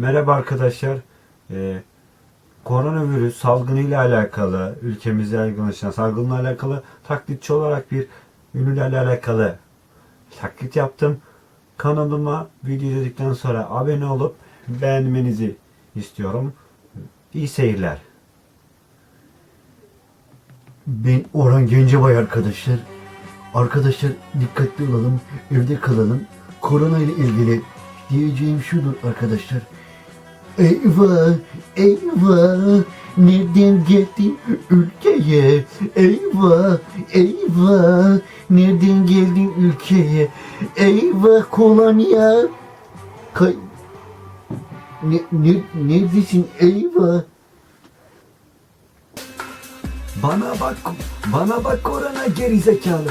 Merhaba arkadaşlar. Ee, koronavirüs salgınıyla alakalı, ülkemizde yaygınlaşan salgınla alakalı taklitçi olarak bir ünlülerle alakalı taklit yaptım. Kanalıma video izledikten sonra abone olup beğenmenizi istiyorum. İyi seyirler. Ben Orhan Gencebay arkadaşlar. Arkadaşlar dikkatli olalım, evde kalalım. Korona ile ilgili diyeceğim şudur arkadaşlar. Eyvah, eyvah, nereden geldin ülkeye? Eyvah, eyvah, nereden geldin ülkeye? Eyvah kolonya. Kay ne, ne, neredesin eyvah? Bana bak, bana bak korona gerizekalı.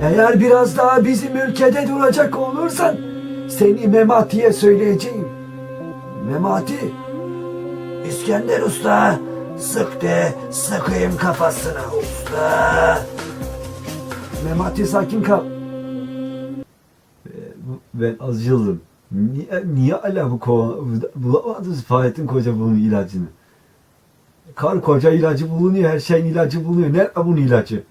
Eğer biraz daha bizim ülkede duracak olursan seni Memati'ye söyleyeceğim. Memati, İskender Usta, sık de sıkayım kafasına usta. Memati sakin kal. Ben acıldım. Niye, niye hala bu kova, bulamadınız Fahrettin Koca bunun ilacını? Kar koca ilacı bulunuyor, her şeyin ilacı bulunuyor. Nerede bunun ilacı?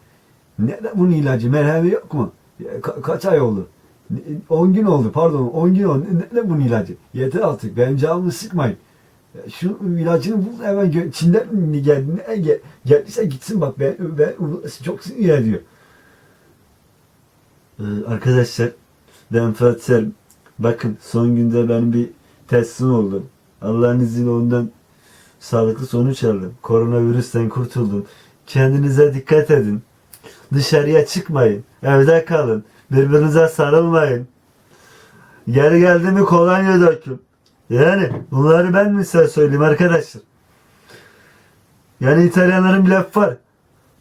Nerede bunun ilacı? Merhemi yok mu? Ya, ka- kaç ay oldu? 10 gün oldu pardon 10 gün oldu. Nerede bunun ilacı? Yeter artık benim canımı sıkmayın. Şu ilacını bul hemen Çin'den mi geldi? Ne gel, geldiyse gitsin bak ben, ben çok sinir ediyor. Ee, arkadaşlar ben Fırat Selim. Bakın son günde benim bir testim oldu. Allah'ın izniyle ondan sağlıklı sonuç aldım. Koronavirüsten kurtuldum. Kendinize dikkat edin. Dışarıya çıkmayın. Evde kalın. Birbirinize sarılmayın. Geri geldi mi kolonya dökün. Yani bunları ben mi size söyleyeyim arkadaşlar? Yani İtalyanların bir lafı var.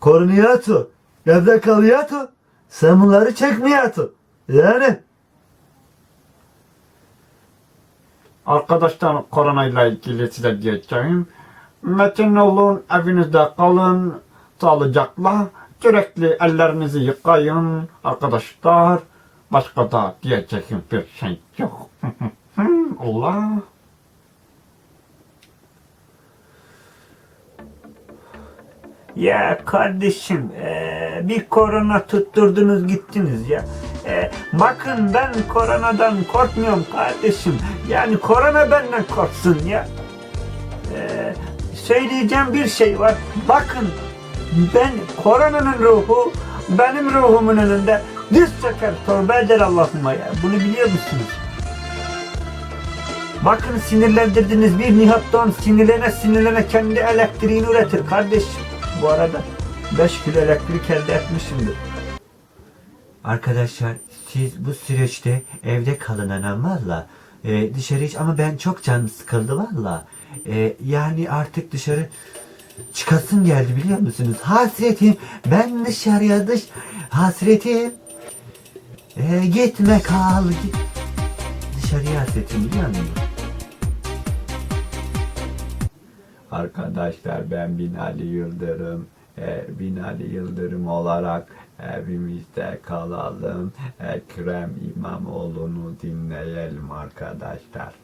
Coroniato. Evde kalıyortu. Sen bunları çekmiyortu. Yani Arkadaşlar koronayla ilgili size diyeceğim. Metin olun, evinizde kalın, sağlıcakla, sürekli ellerinizi yıkayın arkadaşlar. Başka da diyeceğim bir şey yok. Allah. Ya kardeşim eee, bir korona tutturdunuz gittiniz ya. Eee, bakın ben koronadan korkmuyorum kardeşim. Yani korona benden korksun ya. Eee, söyleyeceğim bir şey var. Bakın ben koronanın ruhu benim ruhumun önünde diz çöker tövbe eder Allah'ıma ya. Bunu biliyor musunuz? Bakın sinirlendirdiniz bir Nihat Doğan sinirlene sinirlene kendi elektriğini üretir kardeşim. Bu arada 5 kilo elektrik elde etmişimdir. Arkadaşlar siz bu süreçte evde kalın anam valla. Ee, dışarı hiç ama ben çok canım sıkıldı valla. Ee, yani artık dışarı çıkasım geldi biliyor musunuz? Hasretim ben dışarıya dış hasretim. Ee, gitme kal git. Dışarıya hasretim biliyor musun? Arkadaşlar ben Binali Yıldırım. Ee, Binali Yıldırım olarak evimizde kalalım. Ekrem İmamoğlu'nu dinleyelim arkadaşlar.